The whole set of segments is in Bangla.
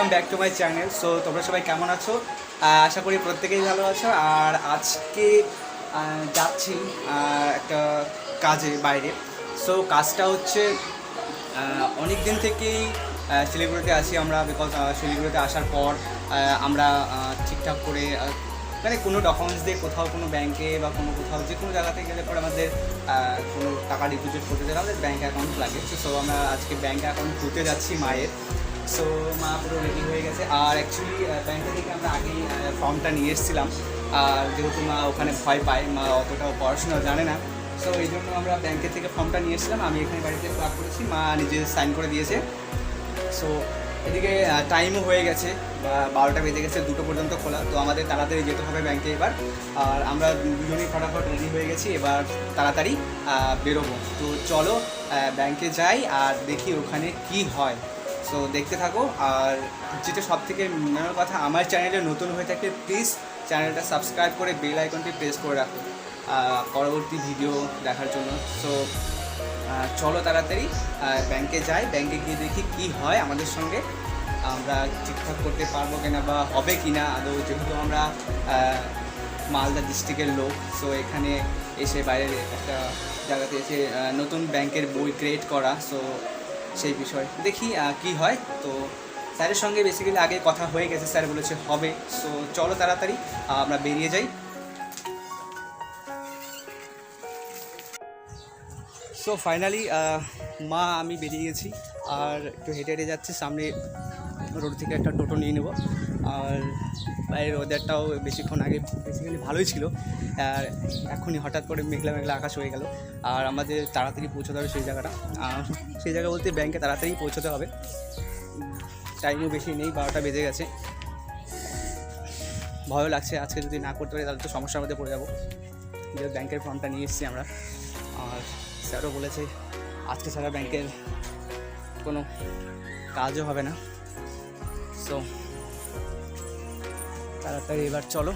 Welcome back to my channel so তোমরা সবাই কেমন আছো? আশা করি প্রত্যেকেই ভালো আছো। আর আজকে যাচ্ছি একটা কাজে বাইরে। সো কাজটা হচ্ছে অনেক দিন থেকেই শিলিগুড়িতে আছি আমরা। বিকজ শিলিগুড়িতে আসার পর আমরা ঠিকঠাক করে মানে কোনো ডকুমেন্টস দিয়ে কোথাও কোনো ব্যাংকে বা কোনো কোথাও যে কোনো জায়গাতে গেলে পরে আমাদের কোনো টাকা ডিপোজিট করতে গেলে আমাদের ব্যাঙ্ক অ্যাকাউন্ট লাগে। সো আমরা আজকে ব্যাঙ্ক অ্যাকাউন্ট খুলতে যাচ্ছি মায়ের। সো মা পুরো রেডি হয়ে গেছে। আর অ্যাকচুয়ালি ব্যাংকে থেকে আমরা আগেই ফর্মটা নিয়ে এসেছিলাম। আর যেহেতু মা ওখানে ভয় পায়, মা অতটাও পড়াশোনা জানে না। সো এই জন্য আমরা ব্যাংকের থেকে ফর্মটা নিয়ে এসেছিলাম। আমি এখানে বাড়িতে ফিল করেছি। মা নিজে সাইন করে দিয়েছে। সো এদিকে টাইমও হয়ে গেছে। বারোটা বেজে গেছে, দুটো পর্যন্ত খোলা। তো আমাদের তাড়াতাড়ি যেতে হবে ব্যাংকে এবার। আর আমরা দুজনেই ফটাফট রেডি হয়ে গেছি। এবার তাড়াতাড়ি বেরোবো। তো চলো ব্যাংকে যাই আর দেখি ওখানে কি হয়। সো দেখতে থাকো। আর যেটা সব থেকে মেন কথা, আমার চ্যানেলে নতুন হয়ে থাকলে প্লিজ চ্যানেলটা সাবস্ক্রাইব করে বেল আইকনটি প্রেস করে রাখো পরবর্তী ভিডিও দেখার জন্য। সো চলো তাড়াতাড়ি ব্যাংকে যাই। ব্যাংকে গিয়ে দেখি কি হয় আমাদের সঙ্গে। আমরা ঠিকঠাক করতে পারব কিনা বা হবে কি না আদৌ যেহেতু আমরা মালদা ডিস্ট্রিক্টের লোক। সো এখানে এসে বাইরের একটা জায়গাতে এসে নতুন ব্যাংকের বই ক্রিয়েট করা। সো সেই বিষয়। দেখি কি হয়। তো স্যারের সঙ্গে বেসিক্যালি আগে কথা হয়ে গেছে, স্যার বলেছে হবে। সো চলো তাড়াতাড়ি আমরা বেরিয়ে যাই। সো ফাইনালি মা, আমি বেরিয়ে গেছি। আর একটু হেঁটে হেঁটে যাচ্ছি, সামনে রোড থেকে একটা টোটো নিয়ে নেব। আর বাইরের ওয়েদারটাও বেশিক্ষণ আগে বেসিক্যালি ভালোই ছিল। আর এখনই হঠাৎ করে মেঘলা মেঘলা আকাশ হয়ে গেল। আর আমাদের তাড়াতাড়ি পৌঁছতে হবে সেই জায়গাটা। আর সেই জায়গা বলতে ব্যাংকে তাড়াতাড়ি পৌঁছতে হবে। টাইমও বেশি নেই, বারোটা বেজে গেছে। ভয়ও লাগছে, আজকে যদি না করতে পারি তাহলে তো সমস্যার মধ্যে পড়ে যাব। যে ব্যাংকের ফর্মটা নিয়ে এসেছি আমরা। আর স্যারও বলেছে, আজকে ছাড়া ব্যাংকের কোনো কাজও হবে না। সো তাড়াতাড়ি এবার চলো।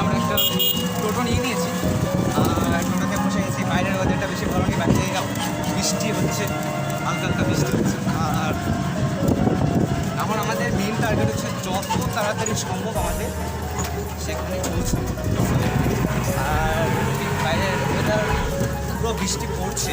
আমরা একটা টোটো নিয়ে নিয়েছি। আর বসে বাইরের বেশি থেকে বৃষ্টি হচ্ছে হচ্ছে। আর আমাদের হচ্ছে যত তাড়াতাড়ি সম্ভব আমাদের সেখানে পৌঁছানো আর বাইরের পুরো বৃষ্টি পড়ছে।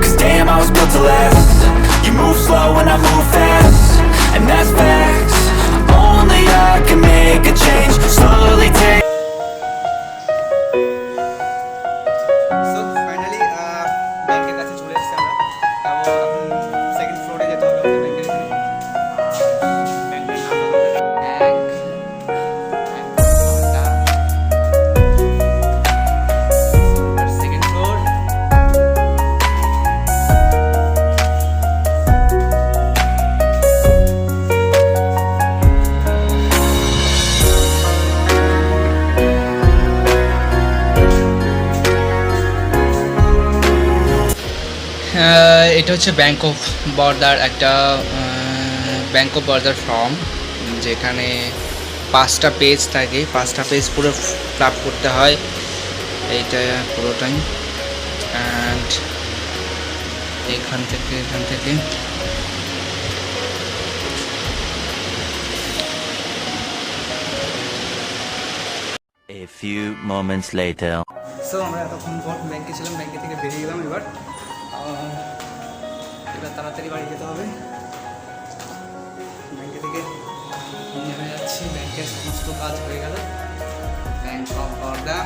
Cause damn, I was built to last. You move slow and I move fast. And that's facts. Only I can make a change এটা হচ্ছে ব্যাংক অফ বরদার একটা ব্যাংক অফ বরদার ফর্ম যেখানে পাঁচটা পেজ থাকে। পাঁচটা পেজ পুরো ফিল আপ করতে হয়। এইটা পুরোটাই। অ্যান্ড এখান থেকে এখান থেকে। A few moments later. So আমরা এতক্ষণ পর ব্যাংকে ছিলাম ব্যাংকে থেকে বেরিয়ে গেলাম এবার। এবার তাড়াতাড়ি বাড়ি যেতে হবে। ব্যাংকে থেকে। নেমে যাচ্ছি, ব্যাংকের সমস্ত কাজ হয়ে গেল। ব্যাংক অফ বরোদা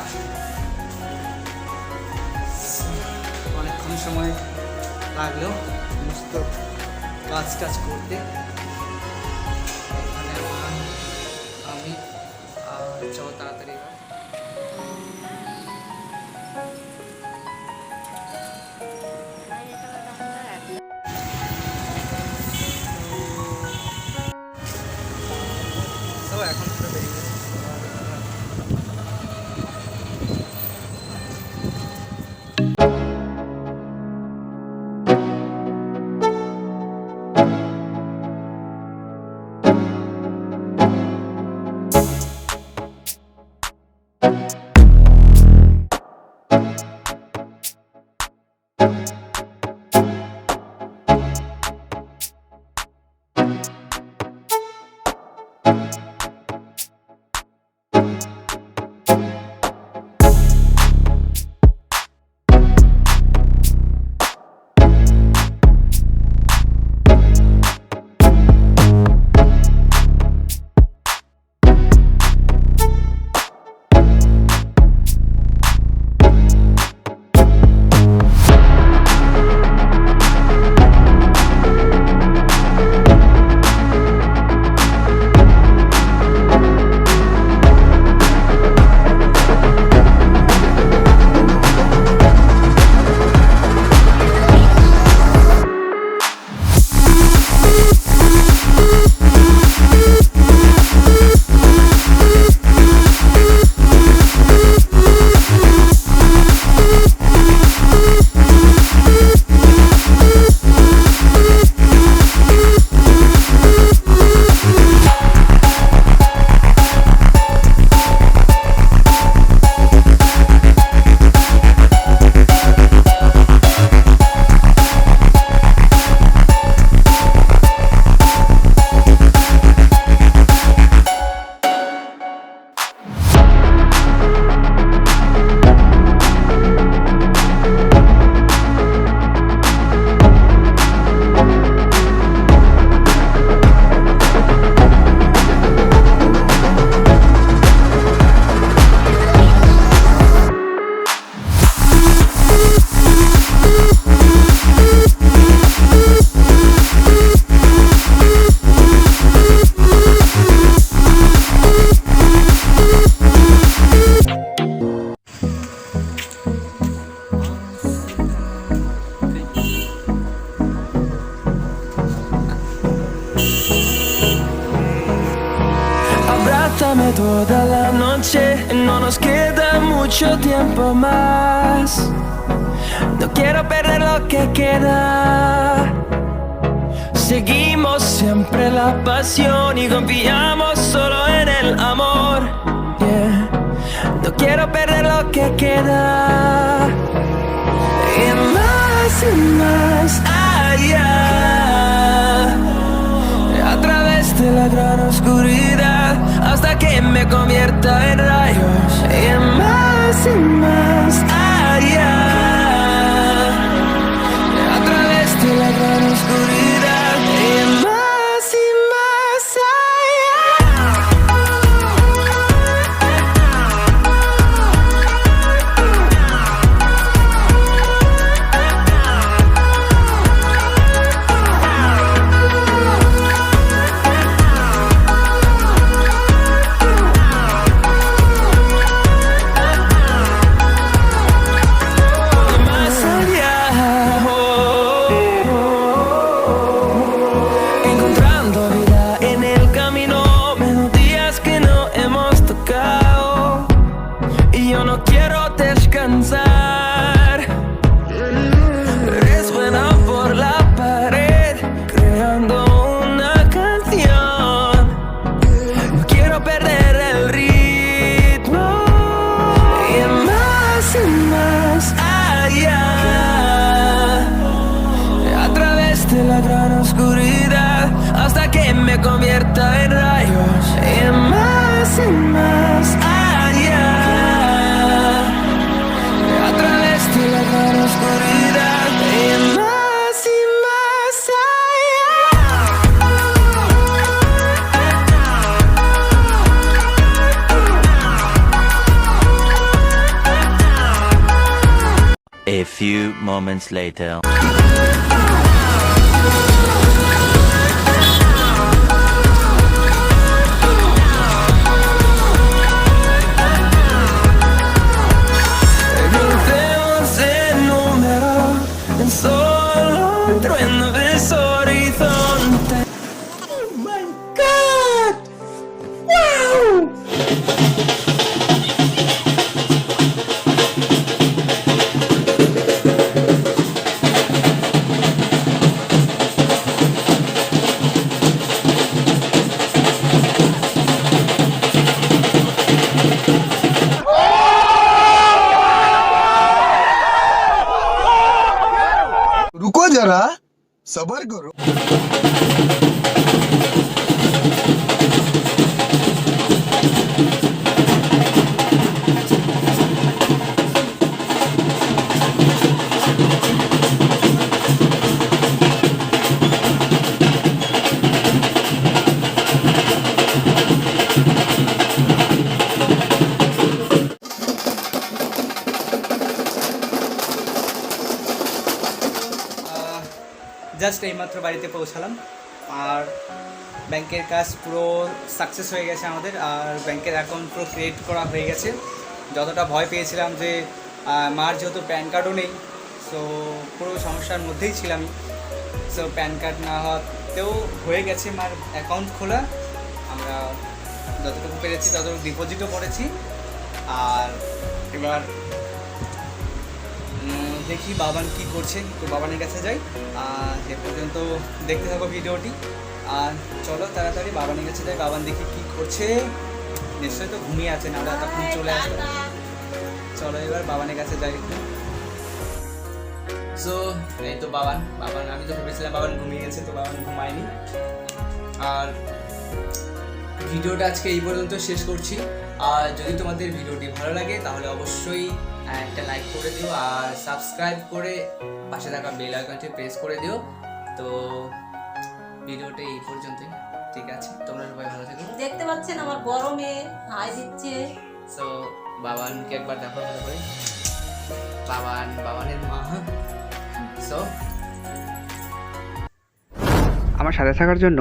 অনেকক্ষণ সময় লাগল সমস্ত কাজ টাজ করতে। Mucho tiempo más. No quiero perder lo que queda. Seguimos siempre la pasión y confiamos solo en el amor. No quiero perder lo que queda. Y más y más allá a través de la gran oscuridad hasta que me convierta en rayos y más más allá. A través de la gran oscuridad quiero perder el ritmo. Y más y más allá. A través de la gran oscuridad hasta que me convierta en rayos. Y más y más allá few moments later. સબર કરો জাস্ট এইমাত্র বাড়িতে পৌঁছালাম। আর ব্যাংকের কাজ পুরো সাকসেস হয়ে গেছে আমাদের। আর ব্যাংকের অ্যাকাউন্ট পুরো ক্রিয়েট করা হয়ে গেছে। যতটা ভয় পেয়েছিলাম যে মার যেহেতু প্যান কার্ডও নেই সো পুরো সমস্যার মধ্যেই ছিলাম। সো প্যান কার্ড না হওয়াতেও হয়ে গেছে মার অ্যাকাউন্ট খোলা। আমরা যতটুকু পেরেছি, ততটুকু ডিপোজিটও করেছি। আর এবার দেখি বাবান কি করছে। তো বাবানের কাছে যাই। আর এ পর্যন্ত দেখতে থাকো ভিডিওটি। আর চলো তাড়াতাড়ি বাবানের কাছে যাই। বাবান দেখি কি করছে। নিশ্চয়ই তো ঘুমিয়ে আছে না তখন চলে আসবে। চলো এবার বাবানের কাছে যাই একটু। সো এই তো বাবান। বাবান আমি তো ভেবেছিলাম বাবান ঘুমিয়ে গেছে তো বাবান ঘুমায়নি। আর ভিডিওটা আজকে এই পর্যন্ত শেষ করছি। আর যদি তোমাদের ভিডিওটি ভালো লাগে তাহলে অবশ্যই একটা লাইক করে দিও আর সাবস্ক্রাইব করে পাশে থাকা বেল আইকনটি প্রেস করে দিও। তো ভিডিওটা এই পর্যন্তই ঠিক আছে? তোমরা সবাই ভালো থেকো। দেখতে পাচ্ছেন আমার মেয়ে হাই দিচ্ছে। সো বাবানকে একবার দেখো ভালো করে বাবান বাবানের মা। সো আমার সাথে থাকার জন্য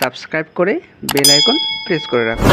সাবস্ক্রাইব করে বেল আইকন প্রেস করে রাখো।